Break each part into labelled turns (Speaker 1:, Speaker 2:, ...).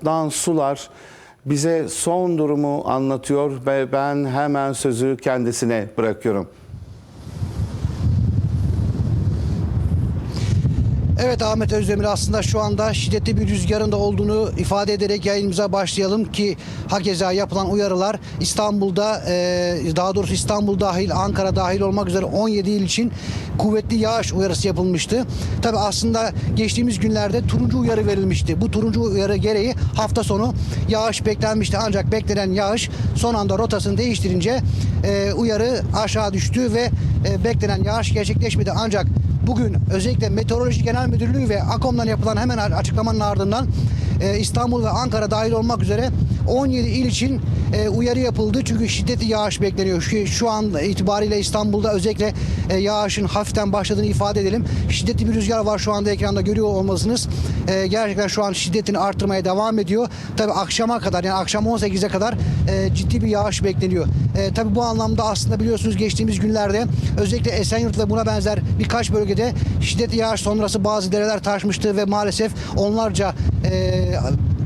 Speaker 1: Adnan Sular bize son durumu anlatıyor ve ben hemen sözü kendisine bırakıyorum.
Speaker 2: Evet Ahmet Özdemir aslında şu anda şiddetli bir rüzgarın da olduğunu ifade ederek yayınımıza başlayalım ki hakeza yapılan uyarılar İstanbul'da e, daha doğrusu İstanbul dahil Ankara dahil olmak üzere 17 il için kuvvetli yağış uyarısı yapılmıştı. Tabi aslında geçtiğimiz günlerde turuncu uyarı verilmişti. Bu turuncu uyarı gereği hafta sonu yağış beklenmişti ancak beklenen yağış son anda rotasını değiştirince e, uyarı aşağı düştü ve e, beklenen yağış gerçekleşmedi ancak Bugün özellikle Meteoroloji Genel Müdürlüğü ve AKOM'dan yapılan hemen açıklamanın ardından e, İstanbul ve Ankara dahil olmak üzere 17 il için e, uyarı yapıldı. Çünkü şiddetli yağış bekleniyor. Şu, şu an itibariyle İstanbul'da özellikle e, yağışın hafiften başladığını ifade edelim. Şiddetli bir rüzgar var şu anda ekranda görüyor olmalısınız. E, gerçekten şu an şiddetini arttırmaya devam ediyor. Tabi akşama kadar yani akşam 18'e kadar e, ciddi bir yağış bekleniyor. E, tabi bu anlamda aslında biliyorsunuz geçtiğimiz günlerde özellikle Esenyurt buna benzer birkaç bölgede şiddetli yağış sonrası bazı dereler taşmıştı ve maalesef onlarca e,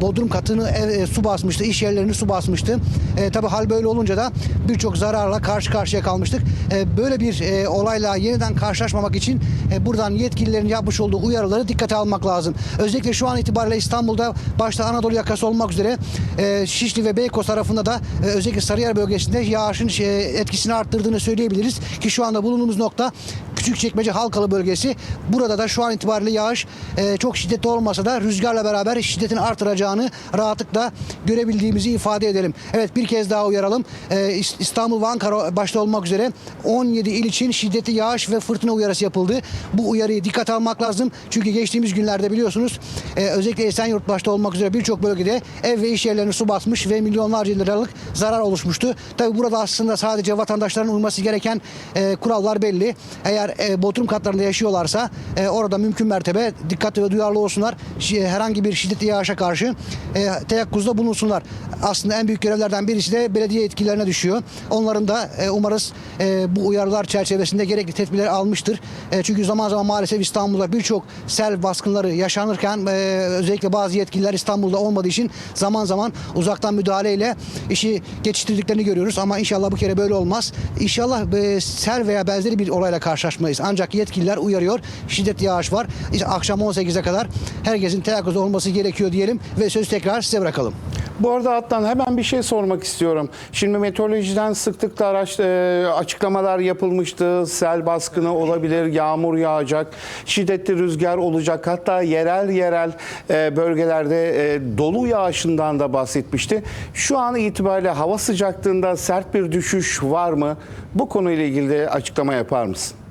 Speaker 2: bodrum katını ev- e, su basmıştı, iş yerlerini su basmıştı. E, tabii hal böyle olunca da birçok zararla karşı karşıya kalmıştık. E, böyle bir e, olayla yeniden karşılaşmamak için e, buradan yetkililerin yapmış olduğu uyarıları dikkate almak lazım. Özellikle şu an itibariyle İstanbul'da başta Anadolu yakası olmak üzere e, Şişli ve Beykoz tarafında da e, özellikle Sarıyer bölgesinde yağışın şey, etkisini arttırdığını söyleyebiliriz ki şu anda bulunduğumuz nokta Küçükçekmece Halkalı bölgesi. Burada da şu an itibariyle yağış e, çok şiddetli olmasa da rüzgarla beraber şiddetini artıracağını rahatlıkla görebildiğimizi ifade edelim. Evet bir kez daha uyaralım. E, İs- İstanbul ve Ankara başta olmak üzere 17 il için şiddetli yağış ve fırtına uyarısı yapıldı. Bu uyarıyı dikkate almak lazım. Çünkü geçtiğimiz günlerde biliyorsunuz e, özellikle Esenyurt başta olmak üzere birçok bölgede ev ve iş yerlerini su basmış ve milyonlarca liralık zarar oluşmuştu. Tabi burada aslında sadece vatandaşların uyması gereken e, kurallar belli. Eğer e, bodrum katlarında yaşıyorlarsa e, orada mümkün mertebe dikkatli ve duyarlı olsunlar. Herhangi bir şiddetli yağışa karşı e, teyakkuzda bulunsunlar. Aslında en büyük görevlerden birisi de belediye yetkilerine düşüyor. Onların da e, umarız e, bu uyarılar çerçevesinde gerekli tedbirler almıştır. E, çünkü zaman zaman maalesef İstanbul'da birçok sel baskınları yaşanırken e, özellikle bazı yetkililer İstanbul'da olmadığı için zaman zaman uzaktan müdahaleyle işi geçiştirdiklerini görüyoruz ama inşallah bu kere böyle olmaz. İnşallah e, sel veya benzeri bir olayla karşılaşmayız. Ancak yetkililer uyarıyor. Şiddetli yağış var. İşte akşam 18'e kadar herkesin teyakkuzda olması gerekiyor diyelim ve sözü tekrar size bırakalım.
Speaker 1: Bu arada Adnan hemen bir şey sormak istiyorum. Şimdi meteorolojiden sıklıkla araç, e, açıklamalar yapılmıştı. Sel baskını olabilir, yağmur yağacak, şiddetli rüzgar olacak. Hatta yerel yerel e, bölgelerde e, dolu yağışından da bahsetmişti. Şu an itibariyle hava sıcaklığında sert bir düşüş var mı? Bu konuyla ilgili de açıklama yapar mısın?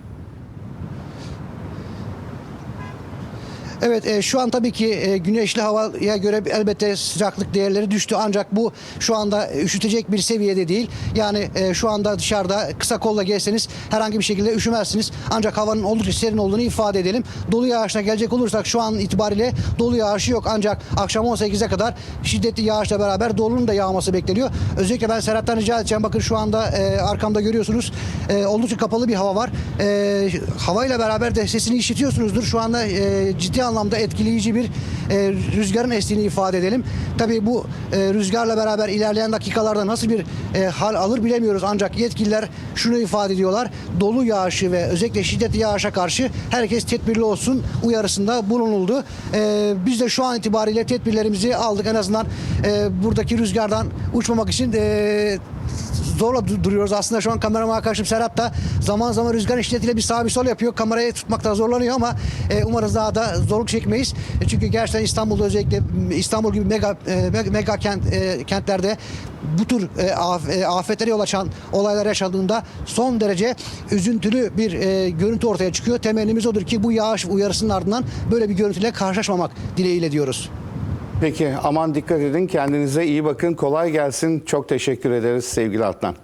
Speaker 2: Evet e, şu an tabii ki e, güneşli havaya göre elbette sıcaklık değerleri düştü ancak bu şu anda üşütecek bir seviyede değil. Yani e, şu anda dışarıda kısa kolla gezseniz herhangi bir şekilde üşümezsiniz. Ancak havanın oldukça serin olduğunu ifade edelim. Dolu yağışına gelecek olursak şu an itibariyle dolu yağışı yok ancak akşam 18'e kadar şiddetli yağışla beraber dolunun da yağması bekleniyor. Özellikle ben Serhat'tan rica edeceğim. Bakın şu anda e, arkamda görüyorsunuz. E, oldukça kapalı bir hava var. E, havayla beraber de sesini işitiyorsunuzdur. Şu anda e, ciddi anlamda etkileyici bir e, rüzgarın estiğini ifade edelim. Tabii bu e, rüzgarla beraber ilerleyen dakikalarda nasıl bir e, hal alır bilemiyoruz. Ancak yetkililer şunu ifade ediyorlar. Dolu yağışı ve özellikle şiddetli yağışa karşı herkes tedbirli olsun uyarısında bulunuldu. E, biz de şu an itibariyle tedbirlerimizi aldık. En azından e, buradaki rüzgardan uçmamak için e, zorla du- duruyoruz. Aslında şu an kameraman arkadaşım Serhat da zaman zaman rüzgar şiddetiyle bir sağ bir sol yapıyor. Kamerayı tutmakta zorlanıyor ama e, umarız daha da zorluk çekmeyiz. E, çünkü gerçekten İstanbul'da özellikle İstanbul gibi mega e, me- mega kent e, kentlerde bu tür e, af- e, afetlere yol açan olaylar yaşandığında son derece üzüntülü bir e, görüntü ortaya çıkıyor. Temennimiz odur ki bu yağış uyarısının ardından böyle bir görüntüyle karşılaşmamak dileğiyle diyoruz.
Speaker 1: Peki aman dikkat edin kendinize iyi bakın kolay gelsin çok teşekkür ederiz sevgili Adnan.